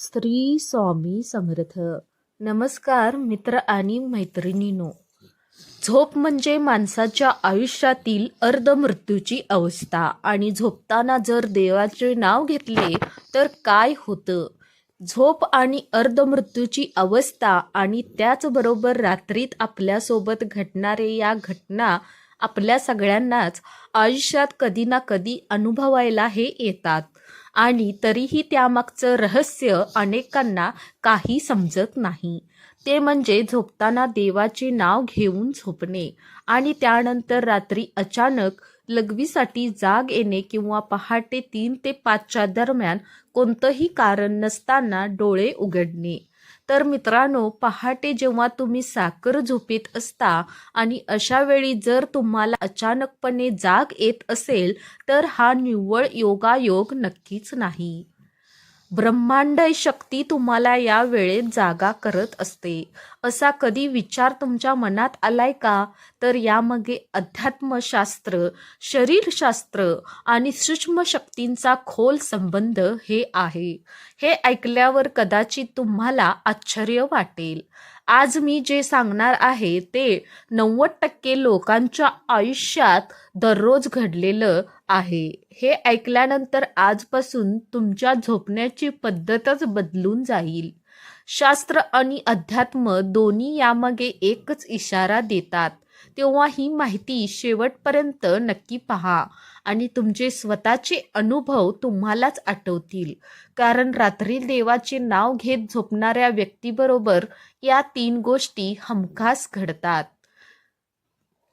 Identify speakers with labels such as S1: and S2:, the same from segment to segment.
S1: श्री स्वामी समर्थ. नमस्कार मित्र आणि मैत्रिणींनो. झोप म्हणजे माणसाच्या आयुष्यातील अर्ध मृत्यूची अवस्था आणि झोपताना जर देवाचे नाव घेतले तर काय होतं? झोप आणि अर्धमृत्यूची अवस्था आणि त्याचबरोबर रात्रीत आपल्यासोबत घडणारे या घटना आपल्या सगळ्यांनाच आयुष्यात कधी ना कधी अनुभवायला हे येतात. आणि तरीही त्यामागचं रहस्य अनेकांना काही समजत नाही. ते म्हणजे झोपताना देवाचे नाव घेऊन झोपणे आणि त्यानंतर रात्री अचानक लघवीसाठी जाग येणे किंवा पहाटे तीन ते पाचच्या दरम्यान कोणतंही कारण नसताना डोळे उघडणे. तर मित्रांनो पहाटे जेव्हा तुम्ही साखर झोपेत असता आणि अशा वेळी जर तुम्हाला अचानकपणे जाग येत असेल तर हा निव्वळ योगायोग नक्कीच नाही. ब्रह्मांड शक्ती तुम्हाला या वेळेत जागा करत असते. असा कधी विचार तुमच्या मनात आलाय का? तर यामागे अध्यात्मशास्त्र शरीरशास्त्र आणि सूक्ष्म शक्तींचा खोल संबंध हे आहे. हे ऐकल्यावर कदाचित तुम्हाला आश्चर्य वाटेल. आज मी जे सांगणार आहे ते नव्वद टक्के लोकांच्या आयुष्यात दररोज घडलेलं आहे. हे ऐकल्यानंतर आजपासून तुमच्या झोपण्याची पद्धतच बदलून जाईल. शास्त्र आणि अध्यात्म दोन्ही यामागे एकच इशारा देतात. तेव्हा ही माहिती शेवटपर्यंत नक्की पहा आणि तुमचे स्वतःचे अनुभव तुम्हालाच आठवतील. कारण रात्री देवाचे नाव घेत झोपणाऱ्या व्यक्तीबरोबर या तीन गोष्टी हमखास घडतात.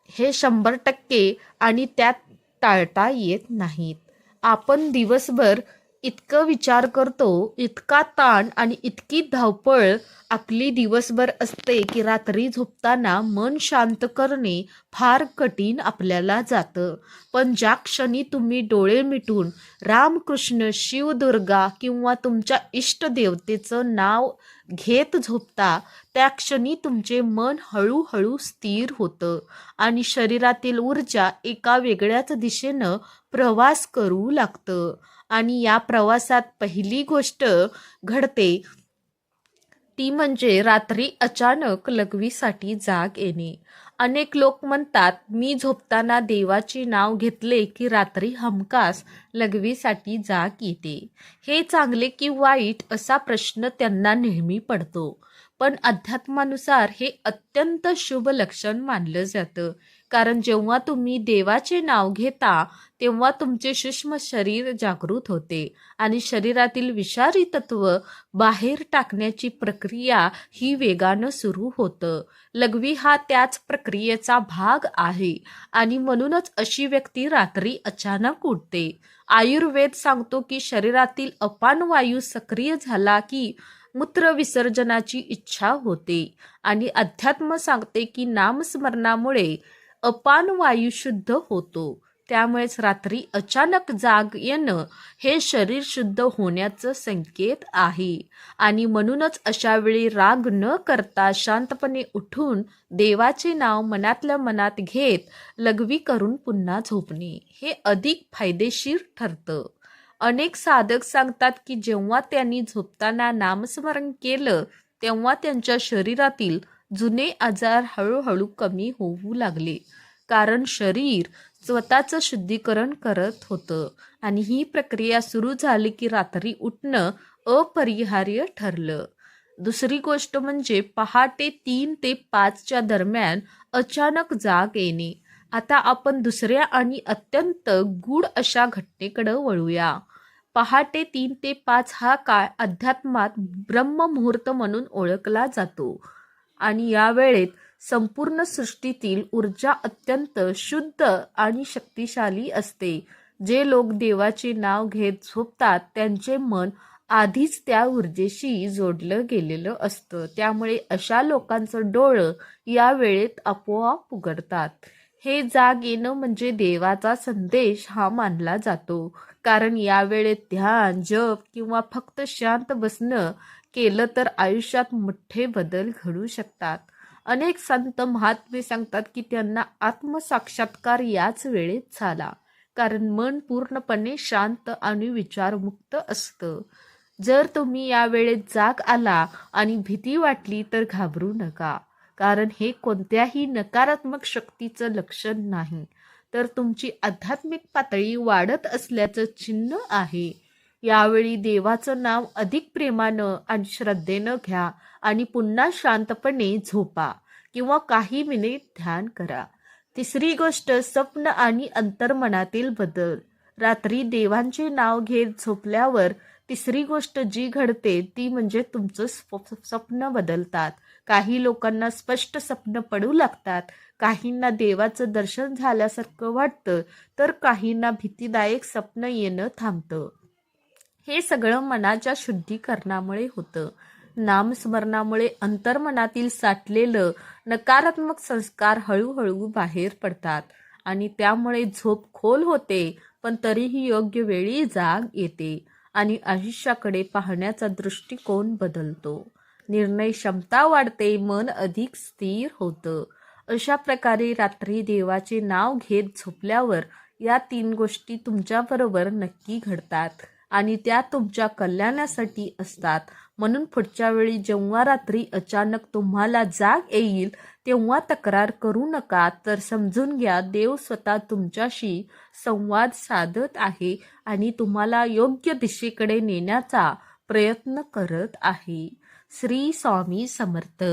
S1: हे शंभर टक्के आणि त्यात टाळता येत नाहीत. आपण दिवसभर इतकं विचार करतो इतका ताण आणि इतकी धावपळ आपली दिवसभर असते की रात्री झोपताना मन शांत करणे फार कठीण आपल्याला जातं. पण ज्या क्षणी तुम्ही डोळे मिटून रामकृष्ण शिवदुर्गा किंवा तुमच्या इष्टदेवतेचं नाव घेत झोपता त्या क्षणी तुमचे मन हळूहळू स्थिर होतं आणि शरीरातील ऊर्जा एका वेगळ्याच दिशेनं प्रवास करू लागतं. आणि या प्रवासात पहिली गोष्ट घडते ती म्हणजे रात्री अचानक लघवीसाठी जाग येणे. अनेक लोक म्हणतात मी झोपताना देवाचे नाव घेतले की रात्री हमखास लघवीसाठी जाग येते. हे चांगले की वाईट असा प्रश्न त्यांना नेहमी पडतो. पण अध्यात्मानुसार हे अत्यंत शुभ लक्षण मानलं जातं. कारण जेव्हा तुम्ही देवाचे नाव घेता तेव्हा तुमचे सूक्ष्म शरीर जागृत होते आणि शरीरातील विषारी तत्व बाहेर टाकण्याची प्रक्रिया ही वेगानं सुरू होतं. लघवी हा त्याच प्रक्रियेचा भाग आहे आणि म्हणूनच अशी व्यक्ती रात्री अचानक उठते. आयुर्वेद सांगतो की शरीरातील अपान वायू सक्रिय झाला की मूत्र विसर्जनाची इच्छा होते आणि अध्यात्म सांगते की नामस्मरणामुळे अपान वायू शुद्ध होतो. त्यामुळेच रात्री अचानक जाग येणं हे शरीर शुद्ध होण्याचं संकेत आहे. आणि म्हणूनच अशा वेळी राग न करता शांतपणे उठून देवाचे नाव मनातल्या मनात घेत लघवी करून पुन्हा झोपणे हे अधिक फायदेशीर ठरतं. अनेक साधक सांगतात की जेव्हा त्यांनी झोपताना नामस्मरण केलं तेव्हा त्यांच्या शरीरातील जुने आजार हळूहळू कमी होऊ लागले. कारण शरीर स्वतःचं शुद्धीकरण करत होतं आणि ही प्रक्रिया सुरू झाली की रात्री उठणं अपरिहार्य ठरलं. दुसरी गोष्ट म्हणजे पहाटे तीन ते पाचच्या दरम्यान अचानक जाग येणे. आता आपण दुसऱ्या आणि अत्यंत गूढ अशा घटनेकडे वळूया. पहाटे तीन ते पाच हा काळ अध्यात्मात ब्रह्ममुहूर्त म्हणून ओळखला जातो. आणि या वेळेत संपूर्ण सृष्टीतील ऊर्जा अत्यंत शुद्ध आणि शक्तिशाली असते. जे लोक देवाचे नाव घेत झोपतात त्यांचे मन आधीच त्या ऊर्जेशी जोडलं गेलेलं असतं. त्यामुळे अशा लोकांचं डोळं या वेळेत आपोआप उघडतात. हे जाग येणं म्हणजे देवाचा संदेश हा मानला जातो. कारण या वेळेत ध्यान जप किंवा फक्त शांत बसणं केलं तर आयुष्यात मोठे बदल घडू शकतात. अनेक संत महात्मे सांगतात की त्यांना आत्मसाक्षात्कार याच वेळेत झाला. कारण मन पूर्णपणे शांत आणि विचारमुक्त असतं. जर तुम्ही या वेळेत जाग आला आणि भीती वाटली तर घाबरू नका. कारण हे कोणत्याही नकारात्मक शक्तीचं लक्षण नाही. तर तुमची आध्यात्मिक पातळी वाढत असल्याचं चिन्ह आहे. यावेळी देवाचं नाव अधिक प्रेमानं आणि श्रद्धेनं घ्या आणि पुन्हा शांतपणे झोपा किंवा काही मिनिट ध्यान करा. तिसरी गोष्ट स्वप्न आणि अंतर्मनातील बदल. रात्री देवांचे नाव घेत झोपल्यावर तिसरी गोष्ट जी घडते ती म्हणजे तुमचं स्व- स्वप्न बदलतात. काही लोकांना स्पष्ट स्वप्न पडू लागतात. काहींना देवाचं दर्शन झाल्यासारखं वाटतं तर काहींना भीतीदायक स्वप्न येणं थांबतं. हे सगळं मनाच्या शुद्धीकरणामुळे होतं. नामस्मरणामुळे अंतर्मनातील साठलेलं नकारात्मक संस्कार हळूहळू बाहेर पडतात आणि त्यामुळे झोप खोल होते पण तरीही योग्य वेळी जाग येते आणि आयुष्याकडे पाहण्याचा दृष्टिकोन बदलतो. निर्णय क्षमता वाढते मन अधिक स्थिर होतं. अशा प्रकारे रात्री देवाचे नाव घेत झोपल्यावर या तीन गोष्टी तुमच्याबरोबर नक्की घडतात. आणि त्या तुमच्या कल्याणासाठी असतात. म्हणून पुढच्या वेळी जेव्हा रात्री अचानक तुम्हाला जाग येईल तेव्हा तक्रार करू नका. तर समजून घ्या देव स्वतः तुमच्याशी संवाद साधत आहे आणि तुम्हाला योग्य दिशेकडे नेण्याचा प्रयत्न करत आहे. श्री स्वामी समर्थ.